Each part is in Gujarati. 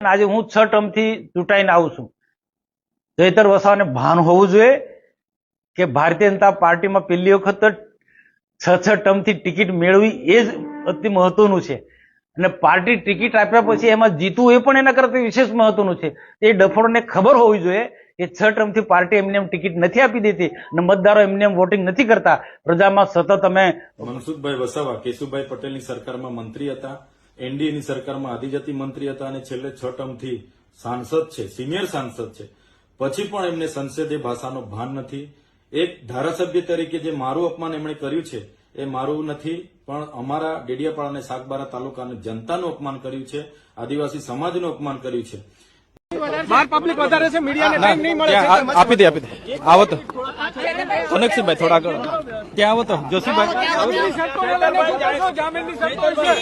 આજે હું છ ટર્મથી ચૂંટાઈને આવું છું. જયતર વસાવાને ભાન હોવું જોઈએ કે ભારતીય જનતા પાર્ટીમાં પહેલી વખત છ છ ટર્મથી ટિકિટ મેળવી એ જ અતિ મહત્વનું છે. અને પાર્ટી ટિકિટ આપ્યા પછી એમાં જીતવું એ પણ એના કરતા વિશેષ મહત્વનું છે. એ ડફોડને ખબર હોવી જોઈએ કે છ ટર્મથી પાર્ટી એમને એમ ટિકિટ નથી આપી દેતી અને મતદારો એમને એમ વોટિંગ નથી કરતા. પ્રજામાં સતત અમે મનસુખભાઈ વસાવા, કેશુભાઈ પટેલની સરકારમાં મંત્રી હતા. એનડીએની સરકારમાં આદિજાતિ મંત્રી હતા અને છેલ્લે છ ટર્મથી સાંસદ છે, સિનિયર સાંસદ છે. પછી પણ એમને સંસદીય ભાષાનો ભાન નથી. એક ધારાસભ્ય તરીકે જે મારું અપમાન એમણે કર્યું છે, એ મારું નથી, પણ અમારા ડેડિયાપાડા અને સાગબારા તાલુકાની જનતાનું અપમાન કર્યું છે, આદિવાસી સમાજનું અપમાન કર્યું છે. બહાર પબ્લિક વધારે છે મીડિયાને ટાઈમ નહીં મળે ત્યાં આપી દે આપી દે. આવો તો. સોનકસિંહભાઈ થોડા આગળ. ત્યાં આવો તો જોશીભાઈ. જામીનની શરતો વિશે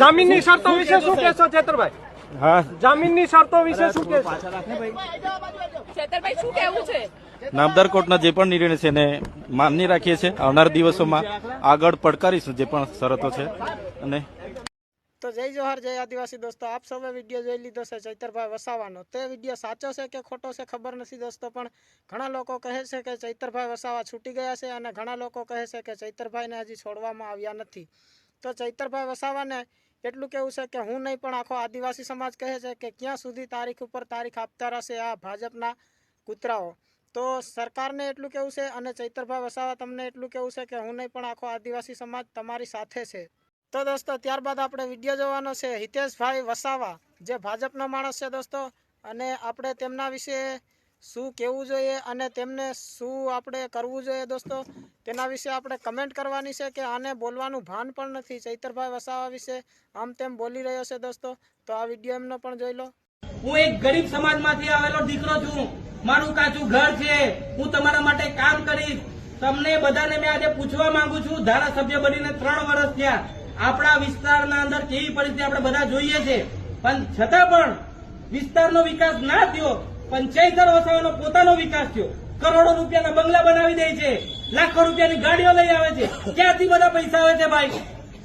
જામીનની શરતો વિશે શું કહેશો ચેતરભાઈ હા. જામીનની શરતો વિશે શું કહેશો? ચેતરભાઈ શું કેવું છે? નામદાર કોર્ટના જે પણ નિર્ણય છે એને માન્ય રાખીએ છીએ. આવનાર દિવસોમાં આગળ પડકારીશું જે પણ શરતો છે. અને તો જય જોહર, જય આદિવાસી દોસ્તો. આપ સૌએ વીડિયો જોઈ લીધો છે ચૈતરભાઈ વસાવાનો. તે વીડિયો સાચો છે કે ખોટો છે ખબર નથી દોસ્તો, પણ ઘણા લોકો કહે છે કે ચૈતરભાઈ વસાવા છૂટી ગયા છે અને ઘણા લોકો કહે છે કે ચૈતરભાઈને હજી છોડવામાં આવ્યા નથી. તો ચૈતરભાઈ વસાવાને એટલું કેવું છે કે હું નહીં, પણ આખો આદિવાસી સમાજ કહે છે કે ક્યાં સુધી તારીખ ઉપર તારીખ આપતા રહેશે આ ભાજપના કૂતરાઓ. તો સરકારને એટલું કેવું છે અને ચૈતરભાઈ વસાવા તમને એટલું કેવું છે કે હું નહીં, પણ આખો આદિવાસી સમાજ તમારી સાથે છે. તો દોસ્તો, ત્યારબાદ આપણે વીડિયો જોવાનો છે હિતેશભાઈ વસાવા, જે ભાજપનો માણસ છે દોસ્તો. અને આપણે તેમના વિશે શું કહેવું જોઈએ અને તેમને શું આપણે કરવું જોઈએ દોસ્તો? તેના વિશે આપણે કમેન્ટ કરવાની છે કે આને બોલવાનું ભાન પણ નથી. ચૈતરભાઈ વસાવા વિશે આમ તેમ બોલી રહ્યો છે દોસ્તો. તો આ વીડિયો એમનો પણ જોઈ લો. હું એક ગરીબ સમાજમાંથી આવેલો દીકરો છું. મારું કાચું ઘર છે. હું તમારા માટે કામ કરીશ. તમને બધાને મેં આજે પૂછવા માંગુ છું. ધારાસભ્ય બનીને ત્રણ વર્ષ થયા. આપણા વિસ્તારના અંદર કેવી પરિસ્થિતિ આપણે બધા જોઈએ છે. પણ છતાં પણ વિસ્તારનો વિકાસ ના થયો પંચાયતર વસાવાનો પોતાનો વિકાસ થયો. કરોડો રૂપિયાના બંગલા બનાવી દે છે, લાખો રૂપિયાની ગાડીઓ લઈ આવે છે. ક્યાંથી બધા પૈસા આવે છે ભાઈ?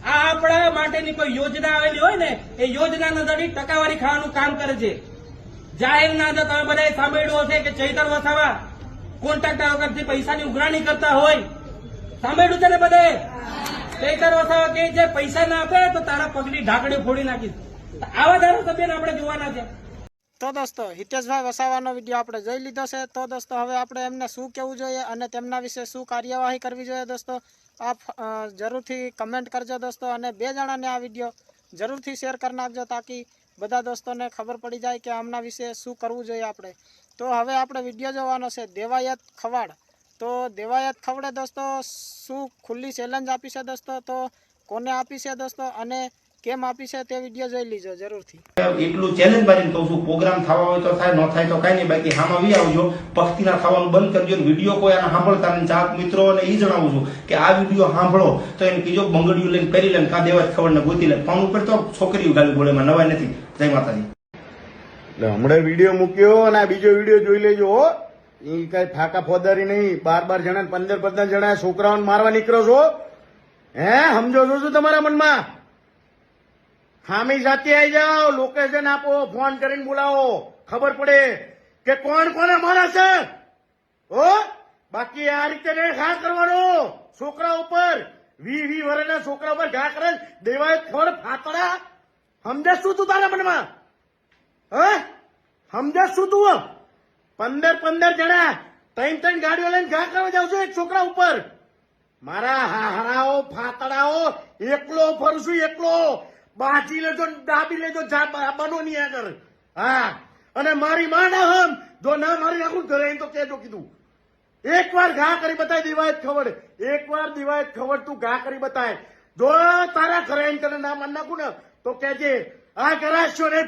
આ આપણા માટેની કોઈ યોજના આવેલી હોય ને, એ યોજનાના અંદરની ટકાવારી ખાવાનું કામ કરે છે. જાહેરના અંદર તમે બધાએ સાંભળ્યું હશે કે ચૈતર વસાવા કોન્ટ્રાક્ટર વગરથી પૈસાની ઉઘરાણી કરતા હોય. સાંભળ્યું છે ને બધે ચૈતર વસાવા કે જે પૈસા ના આપે તો તારા પગની ઢાંકણી ફોડી નાખીશ. આવા ધારાસભ્યને આપણે જોવાના છે. તો દોસ્તો, હિતેશભાઈ વસાવાનો વીડિયો આપણે જોઈ લીધો છે. તો દોસ્તો, હવે આપણે એમને શું કહેવું જોઈએ અને તેમના વિશે શું કાર્યવાહી કરવી જોઈએ દોસ્તો આપ જરૂરથી કમેન્ટ કરજો દોસ્તો અને બે જણાને આ વીડિયો જરૂરથી શેર કરી નાખજો તાકી બધા દોસ્તોને ખબર પડી જાય કે આમના વિશે શું કરવું જોઈએ આપણે. તો હવે આપણે વીડિયો જોવાનો છે દેવાયત ખવાડ. તો દેવાયત ખવડે દોસ્તો શું ખુલ્લી ચેલેન્જ આપી છે દોસ્તો? તો કોને આપી છે દોસ્તો અને કેમ આપી છે તે વીડિયો જોઈ લીજો જરૂરથી. એટલું ચેલેન્જ મારીને કહું છું પ્રોગ્રામ થવા હોય તો થાય ન થાય તો કઈ નહીં બાકી હામાં વી આવજો. પક્ષીના થવાનું બંધ કરજો વીડિયો કોઈ આના સાંભળતા નહીં. ચાહક મિત્રો ને એ જણાવું છું કે આ વીડિયો સાંભળો. તો એને કીજો બંગડીયું લઈને પહેરી લે કાં દેવા ખબર ને ગોતી લે. ફોન ઉપર તો છોકરીઓ ગાલી બોલે એમાં નવાઈ નથી. જય માતાજી. એટલે હમણાં વીડિયો મૂક્યો અને આ બીજો વીડિયો જોઈ લેજો હો. એ કઈ ફાકા ફોદારી નહીં. બાર બાર જણા પંદર પંદર જણા છોકરાઓને મારવા નીકળો છો? હે? સમજો છો શું તમારા મનમાં? ખામી સાથે આવી જાઓ લોકેશન આપો ફોન કરીને બોલાવો. ખબર પડે કે કોણ કોને મારા છે? હો? બાકી આ રીતે ઘા કરવાનો. છોકરા ઉપર, વી વી વર્ષના છોકરા ઉપર ઘા કરે દેવાય થોડ ફાતડા. સમજે શું તું તારા મનમાં? હે? સમજે શું તું? પંદર પંદર જણા ત્રણ ત્રણ ગાડીઓ લઈને ઘા કરવા જાઉં છું એક છોકરા ઉપર. મારા હારાઓ ફાતડાઓ, એકલો ફરશું એકલો. બાજી લેજો ડાબી લેજો બનો નહીં આગળ. હા. અને મારી માં ના હમ. જો ના મારી નાખું ઘરે તો કેજો કીધું. એક વાર ઘા કરી બતાય દિવાયત ખબર. એક વાર દિવાયત ખબર તું ઘા કરી બતાય. જો તારા ઘરે તને ના માન નાખું ને, તો કેજે આ કરાશો ને